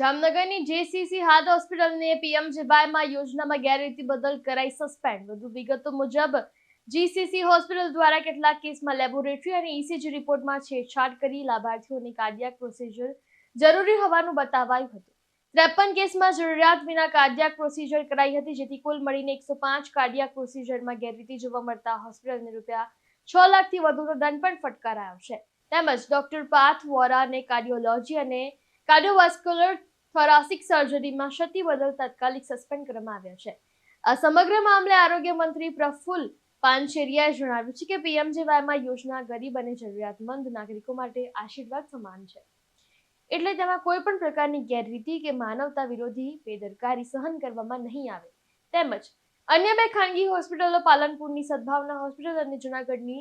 જામનગરની JCC heart હોસ્પિટલને પીએમજીવાયમાં યોજનામાં ગેરરીતિ બદલ કરાઈ સસ્પેન્ડ. વધુ વિગતો મુજબ, જીસીસી હોસ્પિટલ દ્વારા કેટલાક કેસમાં લેબોરેટરી અને ઈસીજી રિપોર્ટમાં છેડછાડ કરી લાભાર્થીઓની કાર્ડિયાક પ્રોસિજર જરૂરી હોવાનું બતાવાયું હતું. ત્રેપન કેસમાં જરૂરિયાત વિના કાર્ડિયાક પ્રોસિજર કરાઈ હતી, જેથી કુલ મળીને એકસો પાંચ કાર્ડિયાક પ્રોસિજરમાં ગેરરીતિ જોવા મળતા હોસ્પિટલને રૂપિયા છ લાખથી વધુનો દંડ પણ ફટકારાયો છે. તેમજ ડોક્ટર પાર્થ વોરાને કાર્ડિયોલોજી અને કાર્ડિયોવાસ્ક્યુલર થોરાસિક સર્જરીમાં ક્ષતિ બદલ તાત્કાલિક સસ્પેન્ડ કરવામાં આવ્યા છે. આ સમગ્ર મામલે આરોગ્ય મંત્રી પ્રફુલ્લ પાનચેરિયાએ જણાવ્યું છે કે પીએમજીવાયમાં યોજના ગરીબ અને જરૂરિયાતમંદ નાગરિકો માટે આશીર્વાદ સમાન છે. એટલે તેમાં કોઈ પણ પ્રકારની ગેરરીતિ કે માનવતા વિરોધી બેદરકારી સહન કરવામાં નહીં આવે. તેમજ અન્ય બે ખાનગી હોસ્પિટલો પાલનપુરની સદભાવના હોસ્પિટલ અને જૂનાગઢની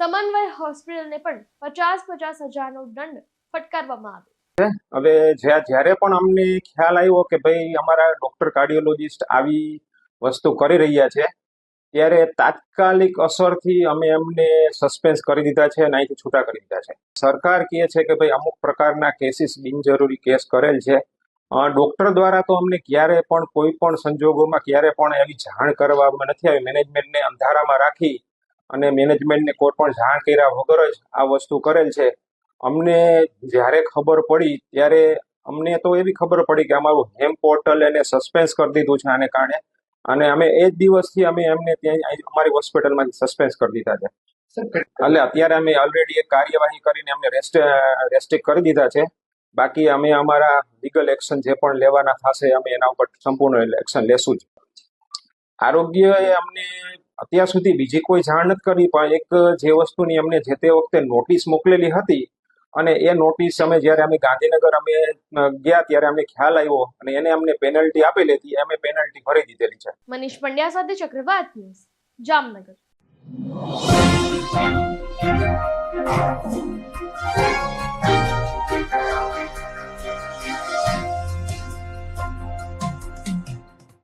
સમન્વય હોસ્પિટલને પણ પચાસ પચાસ હજારનો દંડ ફટકારવામાં આવે હવે જ્યાં જ્યારે પણ અમને ખ્યાલ આવ્યો કે ભાઈ અમારા ડોક્ટર કાર્ડિયોલોજિસ્ટ આવી વસ્તુ કરી રહ્યા છે, ત્યારે તાત્કાલિક અસરથી અમે એમને સસ્પેન્સ કરી દીધા છે અને અહીંથી છૂટા કરી દીધા છે. સરકાર કહે છે કે ભાઈ અમુક પ્રકારના કેસીસ બિનજરૂરી કેસ કરેલ છે. ડોક્ટર દ્વારા તો અમને ક્યારે પણ કોઈ પણ સંજોગોમાં ક્યારે પણ એવી જાણ કરવામાં નથી આવી. મેનેજમેન્ટને અંધારામાં રાખી અને મેનેજમેન્ટને કોઈ પણ જાણ કર્યા વગર જ આ વસ્તુ કરેલ છે. અમને જ્યારે ખબર પડી ત્યારે અમને તો એવી ખબર પડી કે અમારું હેમ પોર્ટલ એને સસ્પેન્સ કરી દીધું છે આને કારણે. અને અમે એ જ દિવસથી અમે એમને ત્યાં અમારી હોસ્પિટલમાંથી સસ્પેન્સ કરી દીધા છે. એટલે અત્યારે અમે ઓલરેડી એક કાર્યવાહી કરીને અમને રેસ્ટ રેસ્ટ્રિક્ટ કરી દીધા છે. બાકી અમે અમારા લીગલ એક્શન જે પણ લેવાના થશે અમે એના ઉપર સંપૂર્ણ એક્શન લેશું જ. આરોગ્યએ અમને અત્યાર સુધી બીજી કોઈ જાણ નથી કરી પણ એક જે વસ્તુની અમને જે તે વખતે નોટિસ મોકલેલી હતી અને એ નોટિસ અમે જ્યારે અમે ગાંધીનગર અમે ગયા ત્યારે અમને ખ્યાલ આવ્યો અને એને અમને પેનલ્ટી આપેલી હતી અમે પેનલ્ટી ભરી દીધેલી છે. મનીષ પંડ્યા સાથે ચક્રવાત ન્યૂઝ, જામનગર.